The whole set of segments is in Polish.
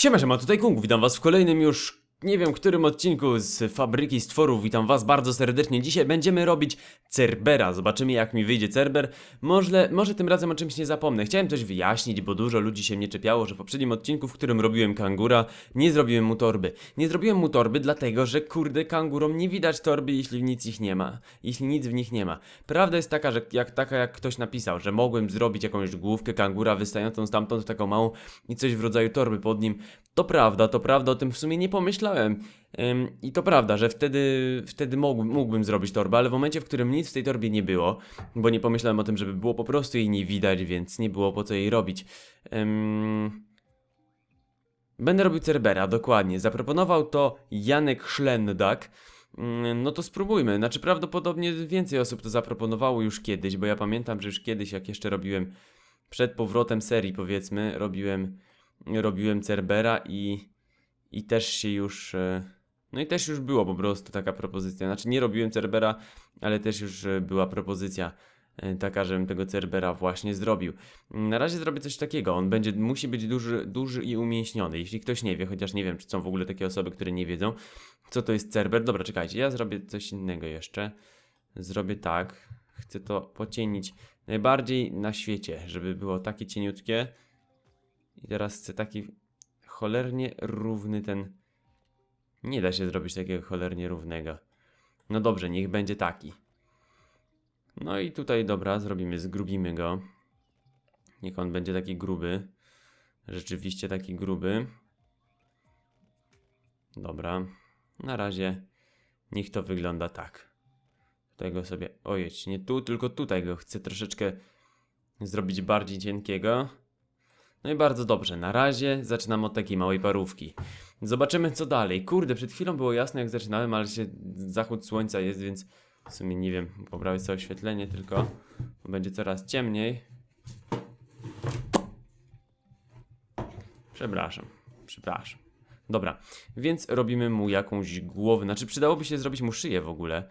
Siema, siema, tutaj Kung, witam was w kolejnym już, nie wiem, którym odcinku z Fabryki Stworów, witam was bardzo serdecznie. Dzisiaj będziemy robić Cerbera, zobaczymy jak mi wyjdzie Cerber. Może, może tym razem o czymś nie zapomnę. Chciałem coś wyjaśnić, bo dużo ludzi się mnie czepiało, że w poprzednim odcinku, w którym robiłem kangura, nie zrobiłem mu torby. Nie zrobiłem mu torby, dlatego że kurde kangurom nie widać torby, jeśli nic ich nie ma. Jeśli nic w nich nie ma. Prawda jest taka, że jak taka jak ktoś napisał, że mogłem zrobić jakąś główkę kangura wystającą stamtąd taką małą i coś w rodzaju torby pod nim. To prawda, to prawda, o tym w sumie nie pomyślałem. Ym, I to prawda, że wtedy, wtedy mógł, mógłbym zrobić torbę, ale w momencie, w którym nic w tej torbie nie było, bo nie pomyślałem o tym, żeby było po prostu jej nie widać, więc nie było po co jej robić. Ym... Będę robił Cerbera, dokładnie. Zaproponował to Janek Szlendak. Mm, No to spróbujmy. Znaczy prawdopodobnie więcej osób to zaproponowało już kiedyś, bo ja pamiętam, że już kiedyś, jak jeszcze robiłem przed powrotem serii, powiedzmy, robiłem, robiłem Cerbera i, i też się już. e, No i też już było po prostu taka propozycja. Znaczy nie robiłem Cerbera, ale też już e, była propozycja e, taka, żebym tego Cerbera właśnie zrobił. Na razie zrobię coś takiego. On będzie, musi być duży, duży i umięśniony. Jeśli ktoś nie wie, chociaż nie wiem, czy są w ogóle takie osoby, które nie wiedzą, co to jest Cerber. Dobra, czekajcie, ja zrobię coś innego jeszcze. Zrobię tak. Chcę to pocienić najbardziej na świecie, żeby było takie cieniutkie. I teraz chcę taki cholernie równy ten. Nie da się zrobić takiego cholernie równego. No dobrze, niech będzie taki. No i tutaj, dobra, zrobimy, zgrubimy go. Niech on będzie taki gruby. Rzeczywiście taki gruby. Dobra. Na razie niech to wygląda tak. Tutaj go sobie. Ojeć, nie tu, tylko tutaj go chcę troszeczkę zrobić bardziej cienkiego. No i bardzo dobrze. Na razie zaczynam od takiej małej parówki. Zobaczymy co dalej. Kurde, przed chwilą było jasno jak zaczynałem, ale się zachód słońca jest, więc w sumie nie wiem, poprawię sobie oświetlenie tylko. Będzie coraz ciemniej. Przepraszam, przepraszam. Dobra, więc robimy mu jakąś głowę. Znaczy, przydałoby się zrobić mu szyję w ogóle.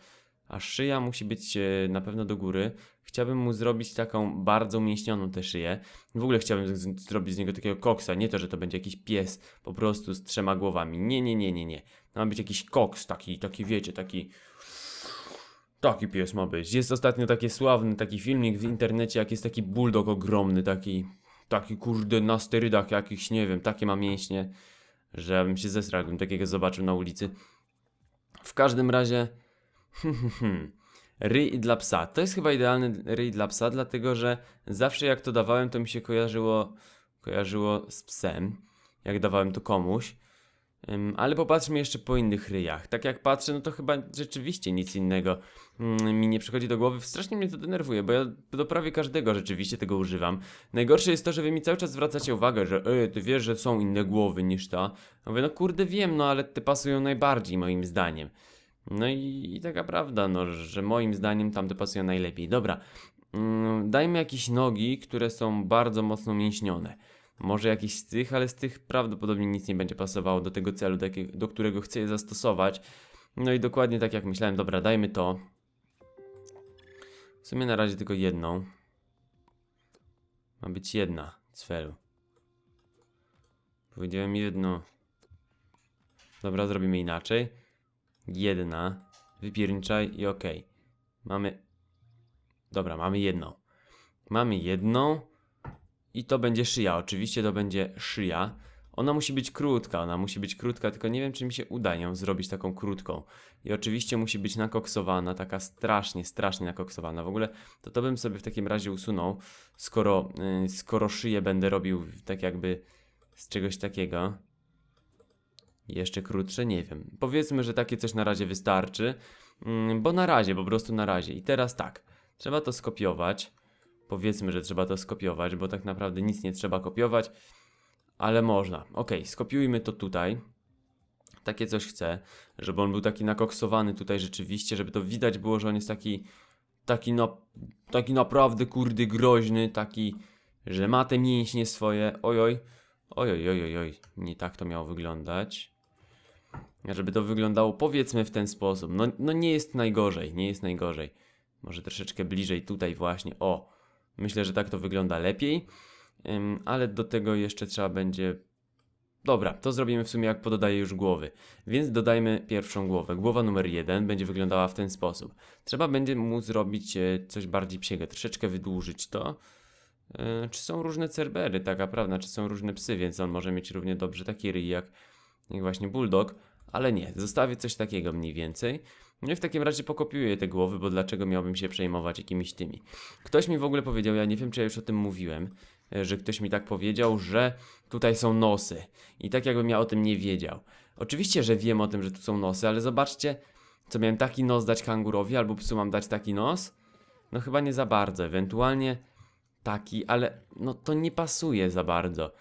A szyja musi być e, na pewno do góry. Chciałbym mu zrobić taką bardzo umięśnioną tę szyję. W ogóle chciałbym z- zrobić z niego takiego koksa. Nie to, że to będzie jakiś pies po prostu z trzema głowami. Nie, nie, nie, nie, nie. To ma być jakiś koks, taki, taki wiecie, taki. Taki pies ma być. Jest ostatnio taki sławny taki filmik w internecie, jak jest taki bulldog ogromny, taki. Taki kurde na sterydach jakichś, nie wiem, takie ma mięśnie, że ja bym się zesrał, jakbym takiego zobaczył na ulicy. W każdym razie. Ryj dla psa. To jest chyba idealny ryj dla psa, dlatego że zawsze jak to dawałem, to mi się kojarzyło, kojarzyło z psem, jak dawałem to komuś. Ale popatrzmy jeszcze po innych ryjach. Tak jak patrzę, no to chyba rzeczywiście nic innego mm, mi nie przychodzi do głowy. Strasznie mnie to denerwuje, bo ja do prawie każdego rzeczywiście tego używam. Najgorsze jest to, że wy mi cały czas zwracacie uwagę, że ej, ty wiesz, że są inne głowy niż ta. Mówię, no kurde wiem, no ale te pasują najbardziej moim zdaniem. No i, i taka prawda, no, że moim zdaniem tamte pasują najlepiej. Dobra, mm, dajmy jakieś nogi, które są bardzo mocno mięśnione. Może jakiś z tych, ale z tych prawdopodobnie nic nie będzie pasowało do tego celu, do, jakiego, do którego chcę je zastosować. No i dokładnie tak jak myślałem, dobra, dajmy to. W sumie na razie tylko jedną. Ma być jedna cfelu. Powiedziałem jedno. Dobra, zrobimy inaczej. Jedna. Wypierniczaj i okej. Mamy. Dobra, mamy jedną. Mamy jedną. I to będzie szyja. Oczywiście to będzie szyja. Ona musi być krótka, ona musi być krótka, tylko nie wiem, czy mi się uda ją zrobić taką krótką. I oczywiście musi być nakoksowana, taka strasznie, strasznie nakoksowana. W ogóle to to bym sobie w takim razie usunął, skoro, yy, skoro szyję będę robił tak jakby z czegoś takiego. Jeszcze krótsze, nie wiem. Powiedzmy, że takie coś na razie wystarczy, mm, bo na razie, po prostu na razie. I teraz tak, trzeba to skopiować. Powiedzmy, że trzeba to skopiować, bo tak naprawdę nic nie trzeba kopiować, ale można. Ok, skopiujmy to tutaj. Takie coś chcę, żeby on był taki nakoksowany tutaj rzeczywiście, żeby to widać było, że on jest taki, taki, na, taki naprawdę kurdy groźny, taki, że ma te mięśnie swoje. Ojoj, ojoj, ojoj, oj, nie tak to miało wyglądać. Żeby to wyglądało powiedzmy w ten sposób. No, no nie jest najgorzej, nie jest najgorzej. Może troszeczkę bliżej tutaj właśnie. O, myślę, że tak to wygląda lepiej. Ale do tego jeszcze trzeba będzie Dobra, to zrobimy w sumie jak pododaję już głowy. Więc dodajmy pierwszą głowę. Głowa numer jeden będzie wyglądała w ten sposób. Trzeba będzie mu zrobić e, coś bardziej psiego, troszeczkę wydłużyć to. E, Czy są różne cerbery, taka prawda, czy są różne psy, więc on może mieć równie dobrze taki ryj jak, jak właśnie bulldog, ale nie, zostawię coś takiego mniej więcej. No i w takim razie pokopiuję te głowy, bo dlaczego miałbym się przejmować jakimiś tymi? Ktoś mi w ogóle powiedział, ja nie wiem czy ja już o tym mówiłem, e, że ktoś mi tak powiedział, że tutaj są nosy. I tak jakbym ja o tym nie wiedział. Oczywiście, że wiem o tym, że tu są nosy, ale zobaczcie, co miałem taki nos dać kangurowi, albo psu mam dać taki nos? No chyba nie za bardzo, ewentualnie taki, ale no to nie pasuje za bardzo.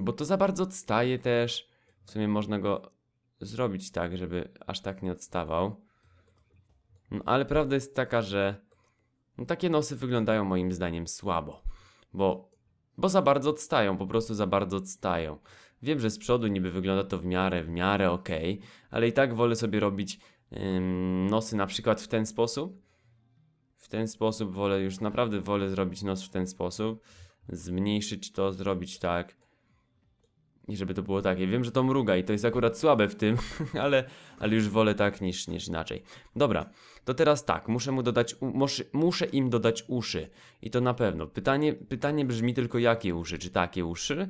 Bo to za bardzo odstaje też. W sumie można go zrobić tak, żeby aż tak nie odstawał. No, ale prawda jest taka, że no, takie nosy wyglądają moim zdaniem słabo. Bo, bo za bardzo odstają, po prostu za bardzo odstają. Wiem, że z przodu niby wygląda to w miarę, w miarę okej, ale i tak wolę sobie robić ym, nosy na przykład w ten sposób. W ten sposób wolę, już naprawdę wolę zrobić nos w ten sposób. Zmniejszyć to, zrobić tak. I żeby to było takie. Wiem, że to mruga i to jest akurat słabe w tym, ale, ale już wolę tak niż, niż inaczej. Dobra, to teraz tak, muszę mu dodać, muszę, muszę im dodać uszy. I to na pewno. Pytanie, pytanie brzmi tylko jakie uszy? Czy takie uszy?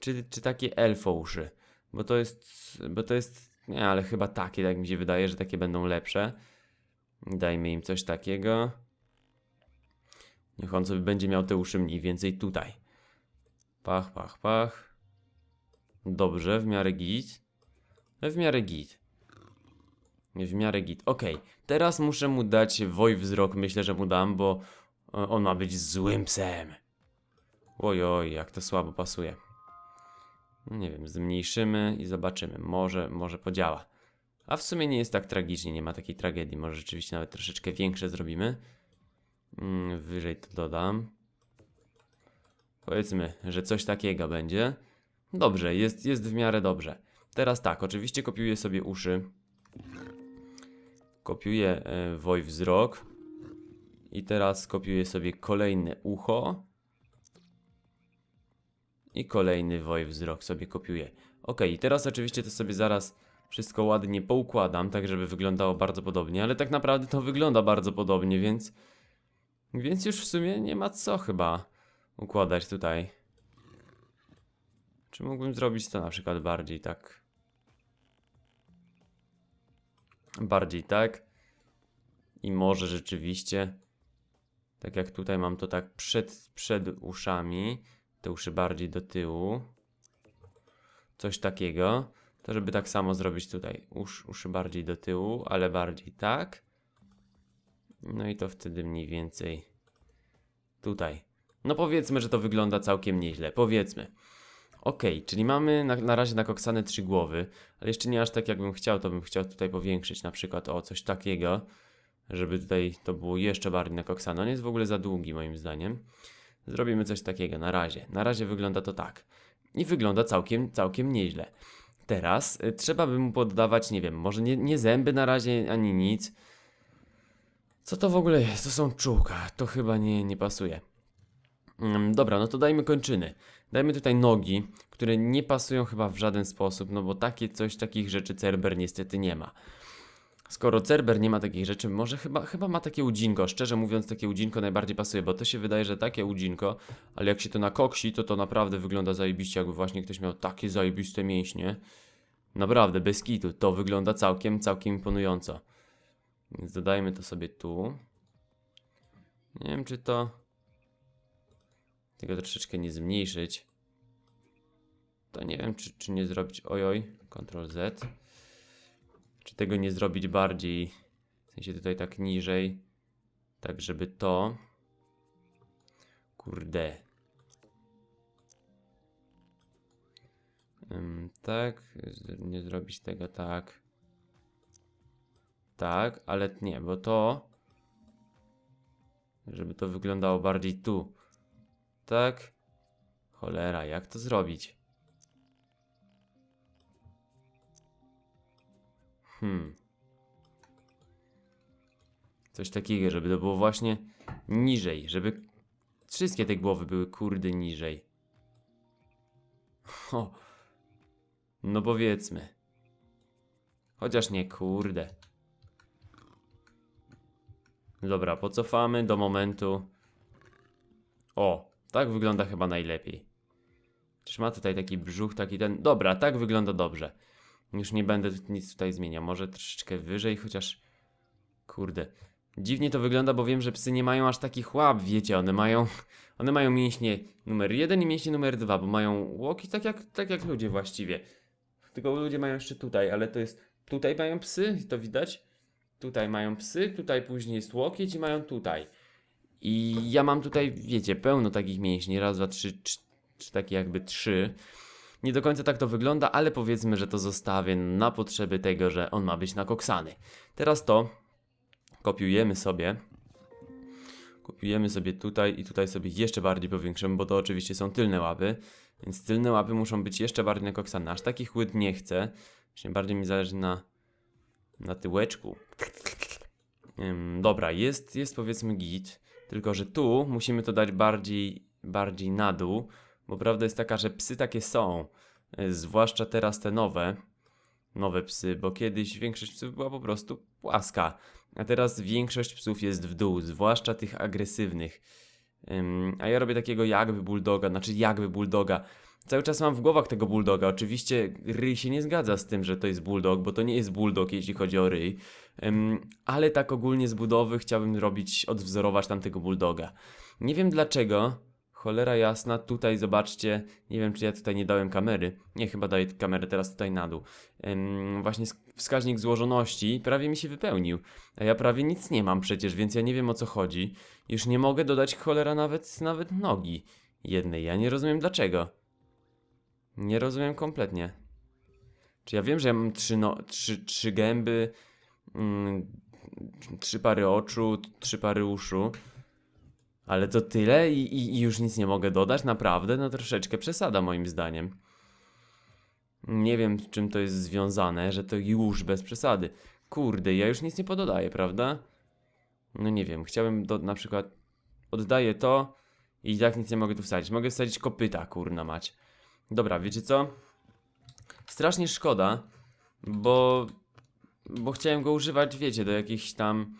Czy, czy takie elfo uszy? Bo to jest, bo to jest, nie, ale chyba takie, tak mi się wydaje, że takie będą lepsze. Dajmy im coś takiego. Niech on sobie będzie miał te uszy mniej więcej tutaj. Pach, pach, pach. Dobrze, w miarę git. W miarę git. W miarę git. Okej, teraz muszę mu dać woj wzrok. Myślę, że mu dam, bo e, on ma być złym psem. Oj, jak to słabo pasuje. Nie wiem, zmniejszymy i zobaczymy. Może, może podziała. A w sumie nie jest tak tragicznie, nie ma takiej tragedii. Może rzeczywiście nawet troszeczkę większe zrobimy. Mm, wyżej to dodam. Powiedzmy, że coś takiego będzie. Dobrze, jest, jest w miarę dobrze. Teraz tak, oczywiście kopiuję sobie uszy. Kopiuję e, woj wzrok. I teraz kopiuję sobie kolejne ucho. I kolejny woj wzrok sobie kopiuję. Ok, i teraz oczywiście to sobie zaraz wszystko ładnie poukładam, tak żeby wyglądało bardzo podobnie, ale tak naprawdę to wygląda bardzo podobnie, więc... Więc już w sumie nie ma co chyba układać tutaj. Czy mógłbym zrobić to na przykład bardziej tak? Bardziej tak. I może rzeczywiście, tak jak tutaj mam to tak przed, przed uszami, te uszy bardziej do tyłu. Coś takiego. To żeby tak samo zrobić tutaj. Usz, uszy bardziej do tyłu, ale bardziej tak. No i to wtedy mniej więcej tutaj. No powiedzmy, że to wygląda całkiem nieźle. Powiedzmy. Okej, czyli mamy na, na razie nakoksane trzy głowy, ale jeszcze nie aż tak jakbym chciał, to bym chciał tutaj powiększyć na przykład o coś takiego, żeby tutaj to było jeszcze bardziej nakoksane. On jest w ogóle za długi moim zdaniem. Zrobimy coś takiego na razie. Na razie wygląda to tak. I wygląda całkiem, całkiem nieźle. Teraz y, trzeba by mu poddawać, nie wiem, może nie, nie zęby na razie, ani nic. Co to w ogóle jest? To są czułka. To chyba nie, nie pasuje. Mm, dobra, no to dajmy kończyny. Dajmy tutaj nogi, które nie pasują chyba w żaden sposób, no bo takie coś, takich rzeczy Cerber niestety nie ma. Skoro Cerber nie ma takich rzeczy, może chyba, chyba ma takie udzinko. Szczerze mówiąc, takie udzinko najbardziej pasuje, bo to się wydaje, że takie udzinko, ale jak się to nakoksi, to to naprawdę wygląda zajebiście, jakby właśnie ktoś miał takie zajebiste mięśnie. Naprawdę, bez kitu. To wygląda całkiem, całkiem imponująco. Więc dodajmy to sobie tu. Nie wiem, czy to... Tego troszeczkę nie zmniejszyć. To nie wiem, czy, czy nie zrobić... Ojoj, Ctrl Z. Czy tego nie zrobić bardziej... W sensie tutaj tak niżej. Tak, żeby to... Kurde. Ym, tak, nie zrobić tego tak. Tak, ale nie, bo to... Żeby to wyglądało bardziej tu. Tak. Cholera, jak to zrobić? Hmm. Coś takiego, żeby to było właśnie niżej, żeby wszystkie te głowy były kurde niżej. O, No powiedzmy. Chociaż nie, kurde. Dobra, pocofamy do momentu. O, tak wygląda chyba najlepiej. Czyż ma tutaj taki brzuch, taki ten. Dobra, tak wygląda dobrze. Już nie będę nic tutaj zmieniał. Może troszeczkę wyżej, chociaż. Kurde. Dziwnie to wygląda, bo wiem, że psy nie mają aż takich łap, wiecie, one mają. One mają mięśnie numer jeden i mięśnie numer dwa, bo mają łoki tak jak, tak jak ludzie właściwie. Tylko ludzie mają jeszcze tutaj, ale to jest. Tutaj mają psy, to widać. Tutaj mają psy, tutaj później jest łokieć i mają tutaj. I ja mam tutaj, wiecie, pełno takich mięśni. Raz, dwa, trzy, cz- czy takie jakby trzy. Nie do końca tak to wygląda, ale powiedzmy, że to zostawię na potrzeby tego, że on ma być nakoksany. Teraz to kopiujemy sobie. Kopiujemy sobie tutaj i tutaj sobie jeszcze bardziej powiększymy, bo to oczywiście są tylne łapy. Więc tylne łapy muszą być jeszcze bardziej nakoksane. Aż takich łyd nie chcę. Właśnie bardziej mi zależy na, na tyłeczku. Ym, dobra, jest, jest powiedzmy git. Tylko, że tu musimy to dać bardziej, bardziej na dół. Bo prawda jest taka, że psy takie są. y, Zwłaszcza teraz te nowe. Nowe psy, bo kiedyś większość psów była po prostu płaska. A teraz większość psów jest w dół, zwłaszcza tych agresywnych. Ym, a ja robię takiego jakby bulldoga, znaczy jakby bulldoga. Cały czas mam w głowach tego bulldoga. Oczywiście ryj się nie zgadza z tym, że to jest bulldog, bo to nie jest bulldog, jeśli chodzi o ryj. Ale tak ogólnie z budowy chciałbym robić, odwzorować tamtego bulldoga. Nie wiem dlaczego. Cholera jasna, tutaj zobaczcie, nie wiem czy ja tutaj nie dałem kamery. Nie, chyba daję kamerę teraz tutaj na dół. Właśnie sk- wskaźnik złożoności prawie mi się wypełnił. A ja prawie nic nie mam przecież, więc ja nie wiem o co chodzi. Już nie mogę dodać cholera nawet, nawet nogi jednej. Ja nie rozumiem dlaczego. Nie rozumiem kompletnie. Czy ja wiem, że ja mam trzy, no, trzy, trzy gęby, mm, trzy pary oczu, trzy pary uszu. Ale to tyle I, i, i już nic nie mogę dodać? Naprawdę? No troszeczkę przesada moim zdaniem. Nie wiem z czym to jest związane, że to już bez przesady. Kurde, ja już nic nie pododaję, prawda? No nie wiem, chciałbym do, na przykład oddaję to i tak nic nie mogę tu wsadzić. Mogę wsadzić kopyta, kurna mać. Dobra, wiecie co? Strasznie szkoda, bo bo chciałem go używać, wiecie, do jakichś tam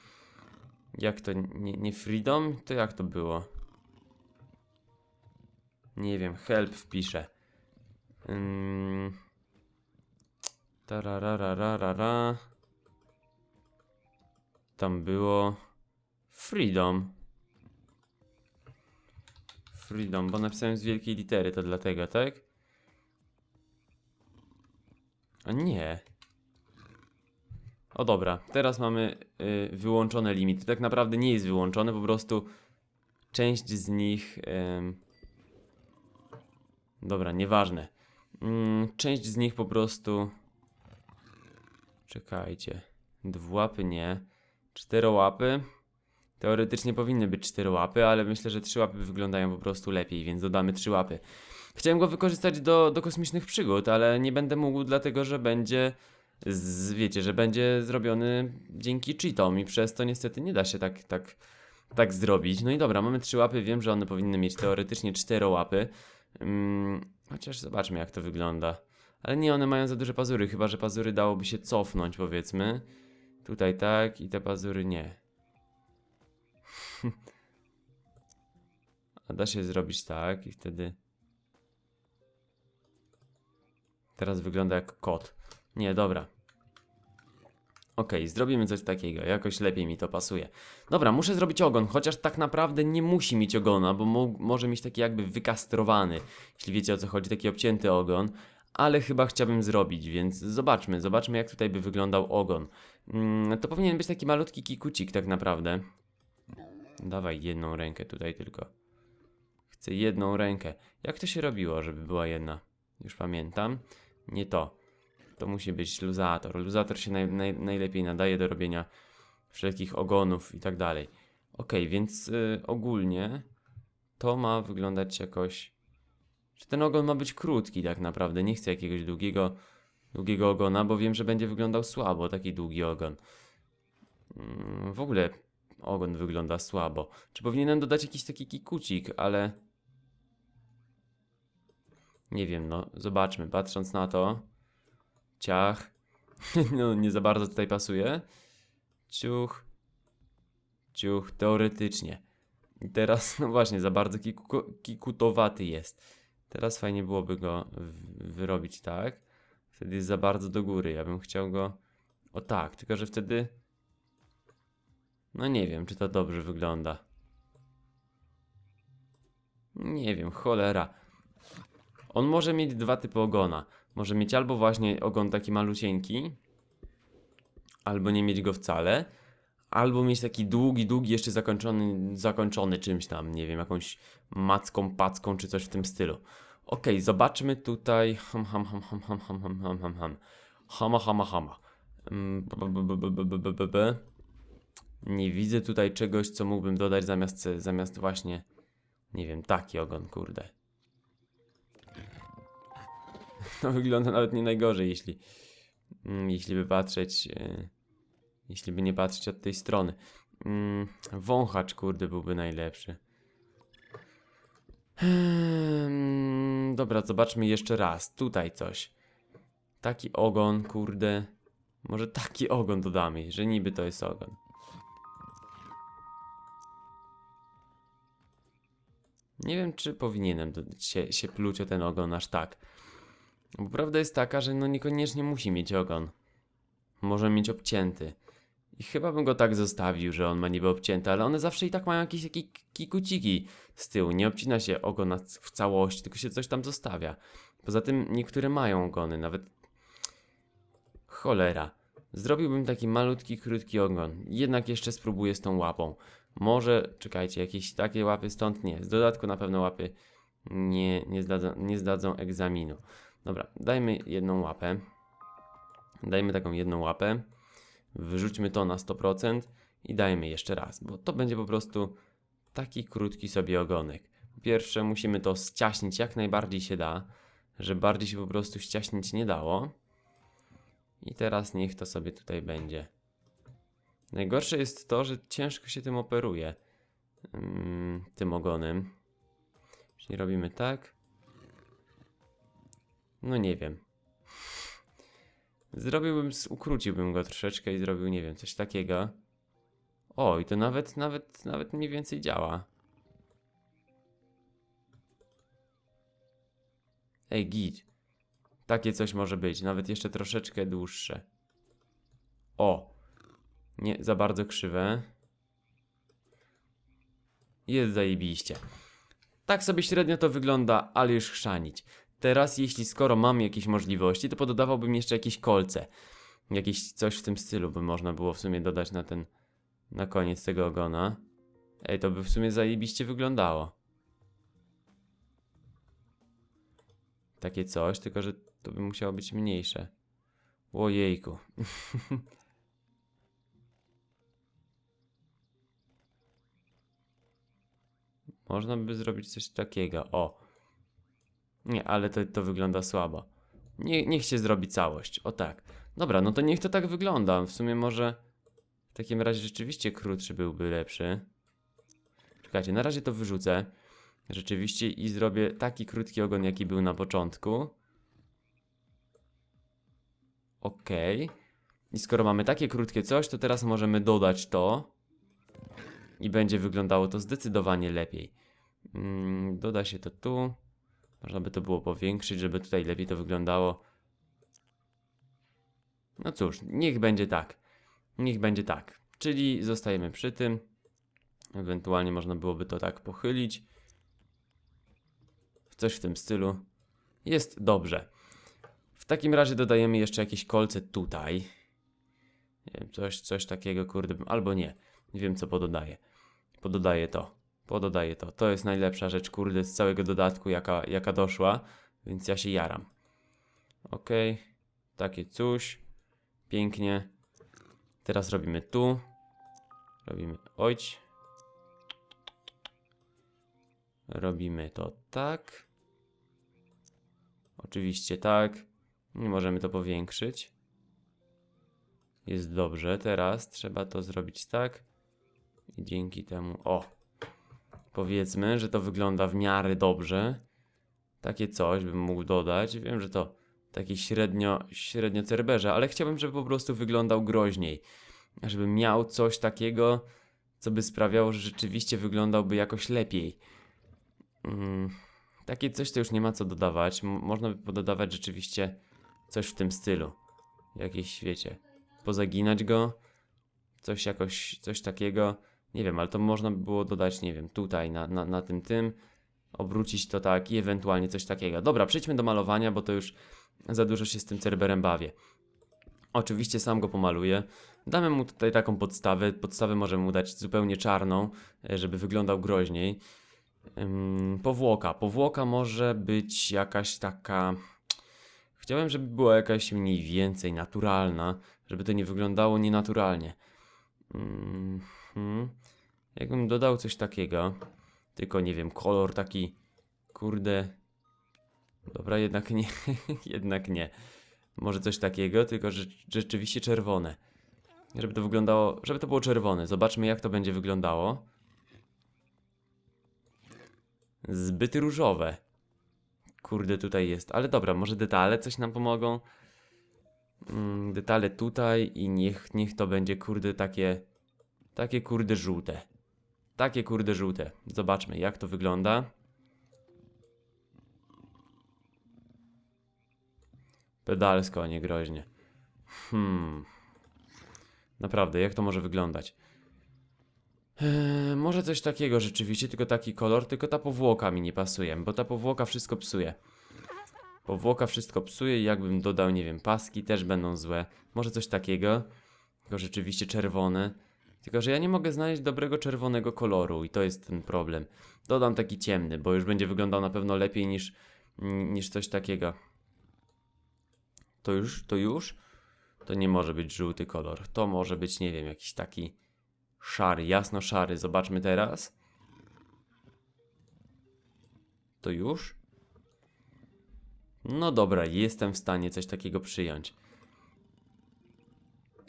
jak to nie, nie freedom, to jak to było? Nie wiem, help wpiszę. Tararararara. Tam było freedom. Freedom, bo napisałem z wielkiej litery, to dlatego, tak? Nie. O dobra, teraz mamy y, wyłączone limity. Tak naprawdę nie jest wyłączone, po prostu część z nich. ym, Dobra, nieważne. Mm, część z nich po prostu. Czekajcie. Dwułapy nie. Czterołapy. Teoretycznie powinny być cztery łapy, ale myślę, że trzy łapy wyglądają po prostu lepiej, więc dodamy trzy łapy. Chciałem go wykorzystać do, do kosmicznych przygód, ale nie będę mógł, dlatego że będzie. Z, wiecie, że będzie zrobiony dzięki cheatom i przez to niestety nie da się tak, tak, tak zrobić. No i dobra, mamy trzy łapy, wiem, że one powinny mieć teoretycznie cztery łapy. Mm, chociaż zobaczmy jak to wygląda. Ale nie, one mają za duże pazury, chyba że pazury dałoby się cofnąć, powiedzmy. Tutaj tak i te pazury nie. A da się zrobić tak i wtedy. Teraz wygląda jak kot. Nie, dobra. Okej, zrobimy coś takiego, jakoś lepiej mi to pasuje. Dobra, muszę zrobić ogon, chociaż tak naprawdę nie musi mieć ogona, bo mo może mieć taki jakby wykastrowany, jeśli wiecie o co chodzi, taki obcięty ogon, ale chyba chciałbym zrobić, więc zobaczmy, zobaczmy jak tutaj by wyglądał ogon. Mm, to powinien być taki malutki kikucik tak naprawdę. Dawaj jedną rękę tutaj tylko. Chcę jedną rękę. Jak to się robiło, żeby była jedna? Już pamiętam. Nie to. To musi być luzator. Luzator się naj, naj, najlepiej nadaje do robienia wszelkich ogonów i tak dalej. Ok, więc y, ogólnie to ma wyglądać jakoś. Czy ten ogon ma być krótki tak naprawdę? Nie chcę jakiegoś długiego, długiego ogona, bo wiem, że będzie wyglądał słabo taki długi ogon. Mm, w ogóle ogon wygląda słabo. Czy powinienem dodać jakiś taki kikucik, ale. Nie wiem, no, zobaczmy. Patrząc na to, ciach. No, nie za bardzo tutaj pasuje. Ciuch. Ciuch, teoretycznie. I teraz, no właśnie, za bardzo kiku, kikutowaty jest. Teraz fajnie byłoby go wyrobić tak. Wtedy jest za bardzo do góry. Ja bym chciał go. O tak, tylko że wtedy. No nie wiem, czy to dobrze wygląda. Nie wiem, cholera. On może mieć dwa typy ogona. Może mieć albo właśnie ogon taki malusieńki, albo nie mieć go wcale, albo mieć taki długi, długi, jeszcze zakończony, zakończony czymś tam, nie wiem, jakąś macką, packą czy coś w tym stylu. Okej, zobaczmy tutaj. Ham, ham, ham, ham, ham, ham, ham, ham, ham, ham. Hama, hama, hama. Nie widzę tutaj czegoś, co mógłbym dodać zamiast, zamiast właśnie, nie wiem, taki ogon, kurde. To wygląda nawet nie najgorzej, jeśli, mm, jeśli by patrzeć, e, jeśli by nie patrzeć od tej strony. Mm, wąchacz, kurde, byłby najlepszy. Hmm, dobra, zobaczmy jeszcze raz. Tutaj coś. Taki ogon, kurde. Może taki ogon dodamy, że niby to jest ogon. Nie wiem, czy powinienem się, się pluć o ten ogon aż tak. Bo prawda jest taka, że no niekoniecznie musi mieć ogon. Może mieć obcięty. I chyba bym go tak zostawił, że on ma niby obcięty, ale one zawsze i tak mają jakieś kikuciki z tyłu. Nie obcina się ogona w całości, tylko się coś tam zostawia. Poza tym niektóre mają ogony, nawet... Cholera. Zrobiłbym taki malutki, krótki ogon. Jednak jeszcze spróbuję z tą łapą. Może, czekajcie, jakieś takie łapy stąd nie. Z dodatku na pewno łapy nie, nie, zdadzą, nie zdadzą egzaminu. Dobra, dajmy jedną łapę. Dajmy taką jedną łapę. Wyrzućmy to na 100% i dajmy jeszcze raz, bo to będzie po prostu taki krótki sobie ogonek. Pierwsze musimy to ściaśnić jak najbardziej się da, że bardziej się po prostu ściaśnić nie dało. I teraz niech to sobie tutaj będzie. Najgorsze jest to, że ciężko się tym operuje. Mm, tym ogonem. Czyli robimy tak. No nie wiem. Zrobiłbym, ukróciłbym go troszeczkę i zrobił, nie wiem, coś takiego. O, i to nawet, nawet, nawet mniej więcej działa. Ej, git. Takie coś może być, nawet jeszcze troszeczkę dłuższe. O! Nie za bardzo krzywe. Jest zajebiście. Tak sobie średnio to wygląda, ale już chrzanić. Teraz, jeśli skoro mam jakieś możliwości, to pododawałbym jeszcze jakieś kolce. Jakieś coś w tym stylu by można było w sumie dodać na ten, na koniec tego ogona. Ej, to by w sumie zajebiście wyglądało. Takie coś, tylko że to by musiało być mniejsze. Ojejku. Można by zrobić coś takiego. O. Nie, ale to, to wygląda słabo. Nie, niech się zrobi całość. O tak. Dobra, no to niech to tak wygląda. W sumie może w takim razie rzeczywiście krótszy byłby lepszy. Czekajcie, na razie to wyrzucę. Rzeczywiście i zrobię taki krótki ogon, jaki był na początku. Okej. I skoro mamy takie krótkie coś, to teraz możemy dodać to. I będzie wyglądało to zdecydowanie lepiej. Mm, doda się to tu. Można by to było powiększyć, żeby tutaj lepiej to wyglądało. No cóż, niech będzie tak. Niech będzie tak. Czyli zostajemy przy tym. Ewentualnie można byłoby to tak pochylić. Coś w tym stylu. Jest dobrze. W takim razie dodajemy jeszcze jakieś kolce tutaj. Nie wiem, coś, coś takiego, kurde, albo nie. Nie wiem, co pododaję. Pododaję to. Pododaję to. To jest najlepsza rzecz, kurde, z całego dodatku, jaka, jaka doszła. Więc ja się jaram. Ok. Takie coś. Pięknie. Teraz robimy tu. Robimy ojć. Robimy to tak. Oczywiście tak. Nie możemy to powiększyć. Jest dobrze. Teraz trzeba to zrobić tak. I dzięki temu. O! Powiedzmy, że to wygląda w miarę dobrze. Takie coś bym mógł dodać. Wiem, że to taki średnio, średnio cerberze, ale chciałbym, żeby po prostu wyglądał groźniej. Żeby miał coś takiego, co by sprawiało, że rzeczywiście wyglądałby jakoś lepiej. Mm, takie coś to już nie ma co dodawać. M- można by pododawać rzeczywiście coś w tym stylu. Jakieś, wiecie, pozaginać go, coś jakoś, coś takiego. Nie wiem, ale to można by było dodać, nie wiem, tutaj, na, na, na tym, tym, obrócić to tak i ewentualnie coś takiego. Dobra, przejdźmy do malowania, bo to już za dużo się z tym Cerberem bawię. Oczywiście sam go pomaluję. Damy mu tutaj taką podstawę. Podstawę możemy mu dać zupełnie czarną, e, żeby wyglądał groźniej. Ym, powłoka. Powłoka może być jakaś taka. Chciałem, żeby była jakaś mniej więcej naturalna, żeby to nie wyglądało nienaturalnie. Ym, hmm. Jakbym dodał coś takiego, tylko nie wiem, kolor taki, kurde. Dobra, jednak nie, jednak nie. Może coś takiego, tylko że rzeczywiście czerwone. Żeby to wyglądało, żeby to było czerwone. Zobaczmy jak to będzie wyglądało. Zbyt różowe. Kurde, tutaj jest. Ale dobra, może detale coś nam pomogą. Mm, detale tutaj i niech, niech to będzie kurde takie. Takie kurde żółte. Takie kurde żółte. Zobaczmy jak to wygląda. Pedalsko, nie groźnie. Hmm. Naprawdę, jak to może wyglądać? Eee, może coś takiego rzeczywiście, tylko taki kolor, tylko ta powłoka mi nie pasuje, bo ta powłoka wszystko psuje. Powłoka wszystko psuje jakbym dodał, nie wiem, paski też będą złe. Może coś takiego, tylko rzeczywiście czerwone. Tylko, że ja nie mogę znaleźć dobrego czerwonego koloru i to jest ten problem. Dodam taki ciemny, bo już będzie wyglądał na pewno lepiej niż, niż coś takiego. To już? To już? To nie może być żółty kolor. To może być, nie wiem, jakiś taki szary, jasno szary. Zobaczmy teraz. To już? No dobra, jestem w stanie coś takiego przyjąć.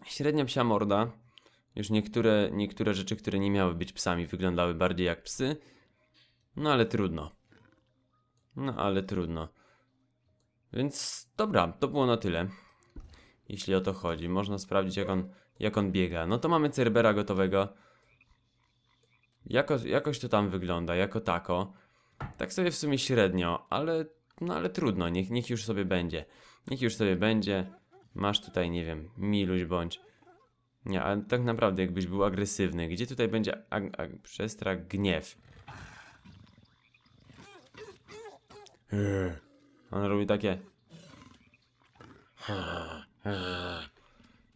Średnia psia morda. Już niektóre, niektóre rzeczy, które nie miały być psami, wyglądały bardziej jak psy. No ale trudno. No ale trudno. Więc dobra, to było na tyle. Jeśli o to chodzi. Można sprawdzić, jak on, jak on biega. No to mamy Cerbera gotowego. Jako, jakoś to tam wygląda, jako tako. Tak sobie w sumie średnio, ale, no ale trudno, niech, niech już sobie będzie. Niech już sobie będzie. Masz tutaj, nie wiem, miluś bądź. Nie, ale tak naprawdę jakbyś był agresywny. Gdzie tutaj będzie ag- ag- przestrach, gniew? Eee. On robi takie.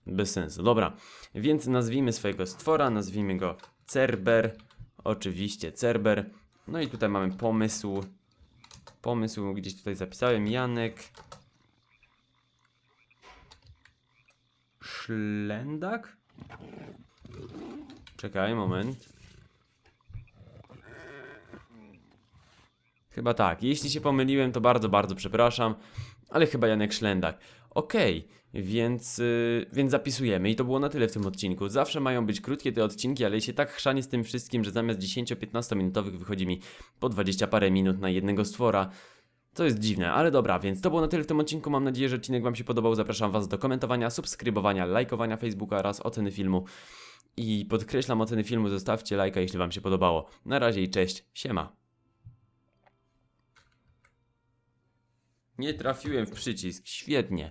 Bez sensu. Dobra, więc nazwijmy swojego stwora, nazwijmy go Cerber. Oczywiście Cerber. No i tutaj mamy pomysł. Pomysł gdzieś tutaj zapisałem. Janek. Szlendak? Czekaj, moment. Chyba tak. Jeśli się pomyliłem, to bardzo, bardzo przepraszam, ale chyba Janek Szlendak. Okej, więc, yy, więc zapisujemy i to było na tyle w tym odcinku. Zawsze mają być krótkie te odcinki, ale się tak chrzanie z tym wszystkim, że zamiast 10-15 minutowych wychodzi mi po 20 parę minut na jednego stwora. To jest dziwne, ale dobra, więc to było na tyle w tym odcinku. Mam nadzieję, że odcinek Wam się podobał. Zapraszam Was do komentowania, subskrybowania, lajkowania Facebooka oraz oceny filmu. I podkreślam oceny filmu, zostawcie lajka, jeśli Wam się podobało. Na razie i cześć, siema. Nie trafiłem w przycisk, świetnie.